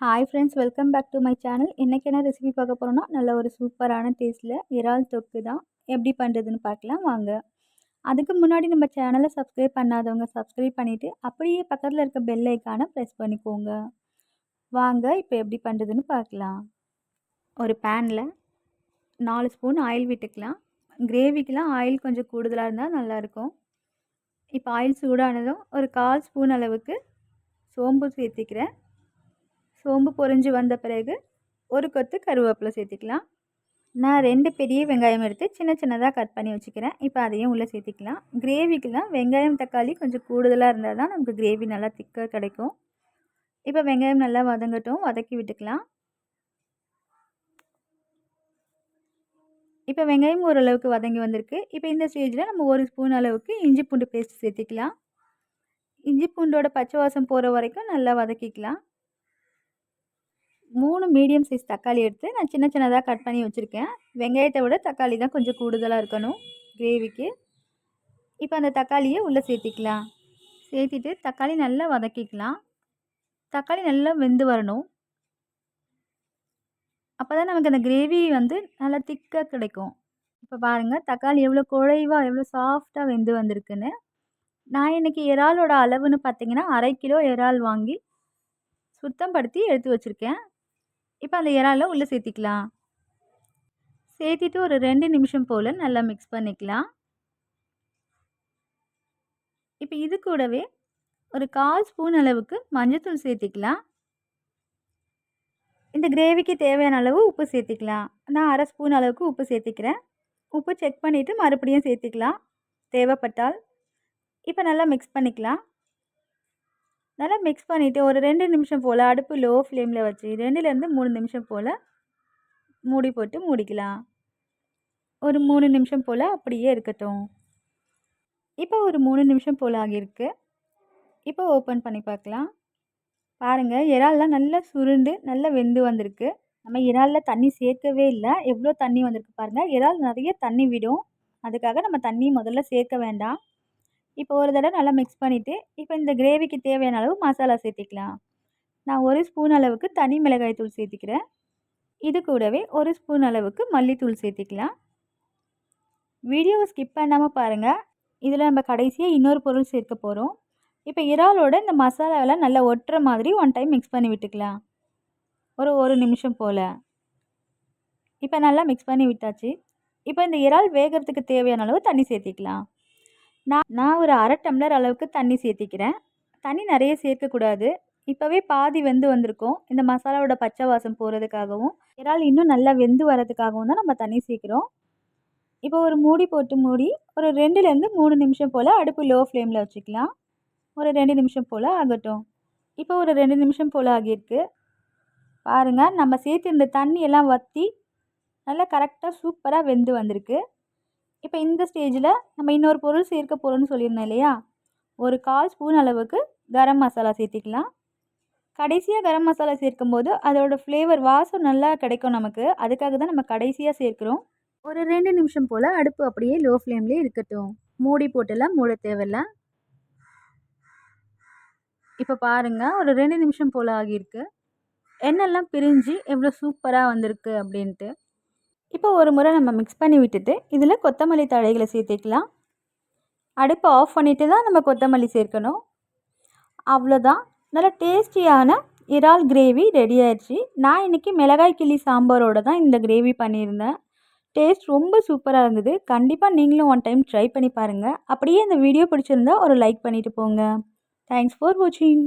Hi friends welcome back to my channel இன்றைக்கி என்ன recipe பார்க்க போகிறோன்னா நல்ல ஒரு சூப்பரான டேஸ்ட்டில் இறால் தொக்கு தான். எப்படி பண்ணுறதுன்னு பார்க்கலாம் வாங்க. அதுக்கு முன்னாடி நம்ம சேனலை சப்ஸ்கிரைப் பண்ணாதவங்க சப்ஸ்கிரைப் பண்ணிவிட்டு அப்படியே பக்கத்தில் இருக்க பெல் ஐக்கானை ப்ரெஸ் பண்ணிக்கோங்க. வாங்க இப்போ எப்படி பண்ணுறதுன்னு பார்க்கலாம். ஒரு பேனில் நாலு ஸ்பூன் ஆயில் விட்டுக்கலாம். கிரேவிக்கெலாம் ஆயில் கொஞ்சம் கூடுதலாக இருந்தால் நல்லாயிருக்கும். இப்போ ஆயில் சூடானதும் ஒரு கால் ஸ்பூன் அளவுக்கு சோம்பு சேர்த்திக்கிறேன். சோம்பு பொறிஞ்சு வந்த பிறகு ஒரு கொத்து கருவேப்பிலை சேர்த்துக்கலாம். நான் ரெண்டு பெரிய வெங்காயம் எடுத்து சின்ன சின்னதாக கட் பண்ணி வச்சுக்கிறேன். இப்போ அதையும் உள்ளே சேர்த்திக்கலாம். கிரேவிக்கெலாம் வெங்காயம் தக்காளி கொஞ்சம் கூடுதலாக இருந்தால் தான் நமக்கு கிரேவி நல்லா திக்காக கிடைக்கும். இப்போ வெங்காயம் நல்லா வதங்கட்டும். வதக்கி விட்டுக்கலாம். இப்போ வெங்காயம் ஓரளவுக்கு வதங்கி வந்திருக்கு. இப்போ இந்த ஸ்டேஜில் நம்ம ஒரு ஸ்பூன் அளவுக்கு இஞ்சி பூண்டு பேஸ்ட் சேர்த்திக்கலாம். இஞ்சி பூண்டோட பச்சை வாசம் போகிற வரைக்கும் நல்லா வதக்கிக்கலாம். மூணு மீடியம் சைஸ் தக்காளி எடுத்து நான் சின்ன சின்னதாக கட் பண்ணி வச்சுருக்கேன். வெங்காயத்தை விட தக்காளி தான் கொஞ்சம் கூடுதலாக இருக்கணும் கிரேவிக்கு இப்போ அந்த தக்காளியை உள்ளே சேர்த்திக்கலாம். சேர்த்திட்டு தக்காளி நல்லா வதக்கிக்கலாம். தக்காளி நல்லா வெந்து வரணும். அப்போ தான் நமக்கு அந்த கிரேவி வந்து நல்லா திக்காக கிடைக்கும். இப்போ பாருங்கள் தக்காளி எவ்வளோ குழைவாக எவ்வளோ சாஃப்டாக வெந்து வந்திருக்குன்னு. நான் இன்றைக்கி இறாலோட அளவுன்னு பார்த்தீங்கன்னா அரை கிலோ இறால் வாங்கி சுத்தம் படுத்தி எடுத்து வச்சுருக்கேன். இப்போ அந்த இறாலை உள்ளே சேர்த்திக்கலாம். சேர்த்திட்டு ஒரு ரெண்டு நிமிஷம் போல் நல்லா மிக்ஸ் பண்ணிக்கலாம். இப்போ இது கூடவே ஒரு கால் ஸ்பூன் அளவுக்கு மஞ்சத்தூள் சேர்த்திக்கலாம். இந்த கிரேவிக்கு தேவையான அளவு உப்பு சேர்த்திக்கலாம். நான் அரை ஸ்பூன் அளவுக்கு உப்பு சேர்த்திக்கிறேன். உப்பு செக் பண்ணிவிட்டு மறுபடியும் சேர்த்திக்கலாம். தேவைப்பட்டால் இப்போ நல்லா மிக்ஸ் பண்ணிக்கலாம். நல்லா மிக்ஸ் பண்ணிவிட்டு ஒரு ரெண்டு நிமிஷம் போல் அடுப்பு லோ ஃப்ளேமில் வச்சு ரெண்டுலேருந்து மூணு நிமிஷம் போல் மூடி போட்டு மூடிக்கலாம். ஒரு மூணு நிமிஷம் போல் அப்படியே இருக்கட்டும். இப்போ ஒரு மூணு நிமிஷம் போல் ஆகியிருக்கு. இப்போ ஓப்பன் பண்ணி பார்க்கலாம். பாருங்கள் இறால்லாம் நல்லா சுருண்டு நல்லா வெந்து வந்திருக்கு. நம்ம இறாலில் தண்ணி சேர்க்கவே இல்லை. எவ்வளோ தண்ணி வந்திருக்கு பாருங்கள் இறால் நிறைய தண்ணி விடும். அதுக்காக நம்ம தண்ணி முதல்ல சேர்க்க வேண்டாம். இப்போ ஒரு தடவை நல்லா மிக்ஸ் பண்ணிவிட்டு இப்போ இந்த கிரேவிக்கு தேவையான அளவு மசாலா சேர்த்திக்கலாம். நான் ஒரு ஸ்பூன் அளவுக்கு தனி மிளகாய் தூள் சேர்த்திக்கிறேன். இது கூடவே ஒரு ஸ்பூன் அளவுக்கு மல்லித்தூள் சேர்த்திக்கலாம். வீடியோவை ஸ்கிப் பண்ணாமல் பாருங்கள் இதில் நம்ம கடைசியாக இன்னொரு பொருள் சேர்க்க போகிறோம் இப்போ இறாலோட இந்த மசாலாவெல்லாம் நல்லா ஒட்டுற மாதிரி ஒன் டைம் மிக்ஸ் பண்ணி விட்டுக்கலாம். ஒரு ஒரு நிமிஷம் போல். இப்போ நல்லா மிக்ஸ் பண்ணி விட்டாச்சு. இப்போ இந்த இறால் வேகிறதுக்கு தேவையான அளவு தண்ணி சேர்த்திக்கலாம். நான் நான் ஒரு அரை டம்ளர் அளவுக்கு தண்ணி சேர்த்திக்கிறேன். தண்ணி நிறைய சேர்க்கக்கூடாது. இப்போவே பாதி வெந்து வந்திருக்கும். இந்த மசாலாவோட பச்சை வாசம் போகிறதுக்காகவும் இறால் இன்னும் நல்லா வெந்து வரதுக்காகவும் தான் நம்ம தண்ணி சேர்க்குறோம். இப்போ ஒரு மூடி போட்டு மூடி ஒரு ரெண்டுலேருந்து மூணு நிமிஷம் போல் அடுப்பு லோ ஃப்ளேமில் வச்சுக்கலாம். ஒரு ரெண்டு நிமிஷம் போல் ஆகட்டும். இப்போ ஒரு ரெண்டு நிமிஷம் போல் ஆகியிருக்கு. பாருங்கள் நம்ம சேர்த்து தண்ணி எல்லாம் வற்றி நல்லா கரெக்டாக சூப்பராக வெந்து வந்திருக்கு. இப்போ இந்த ஸ்டேஜில் நம்ம இன்னொரு பொருள் சேர்க்க போகிறோம்னு சொல்லியிருந்தேன் இல்லையா? ஒரு கால் ஸ்பூன் அளவுக்கு கரம் மசாலா சேர்த்திக்கலாம். கடைசியாக கரம் மசாலா சேர்க்கும் போது அதோடய ஃப்ளேவர் வாசம் நல்லா கிடைக்கும் நமக்கு. அதுக்காக தான் நம்ம கடைசியாக சேர்க்குறோம். ஒரு ரெண்டு நிமிஷம் போல் அடுப்பு அப்படியே லோ ஃப்ளேம்லேயே இருக்கட்டும். மூடி போட்டுலாம் மூட தேவையில்ல. இப்போ பாருங்கள் ஒரு ரெண்டு நிமிஷம் போல் ஆகியிருக்கு. எண்ணெய்லாம் பிரிஞ்சு எவ்வளோ சூப்பராக வந்திருக்கு அப்படின்ட்டு. இப்போ ஒரு முறை நம்ம மிக்ஸ் பண்ணி விட்டுட்டு இதில் கொத்தமல்லி தழைகளை சேர்த்துக்கலாம். அடுப்பை ஆஃப் பண்ணிவிட்டு தான் நம்ம கொத்தமல்லி சேர்க்கணும். அவ்வளோதான். நல்ல டேஸ்டியான இறால் கிரேவி ரெடி ஆயிடுச்சு. நான் இன்றைக்கி மிளகாய் கிள்ளி சாம்பாரோடு தான் இந்த கிரேவி பண்ணியிருந்தேன். டேஸ்ட் ரொம்ப சூப்பராக இருந்தது. கண்டிப்பாக நீங்களும் ஒன் டைம் ட்ரை பண்ணி பாருங்கள் அப்படியே இந்த வீடியோ பிடிச்சிருந்தா ஒரு லைக் பண்ணிவிட்டு போங்க. தேங்க்ஸ் ஃபார் வாட்சிங்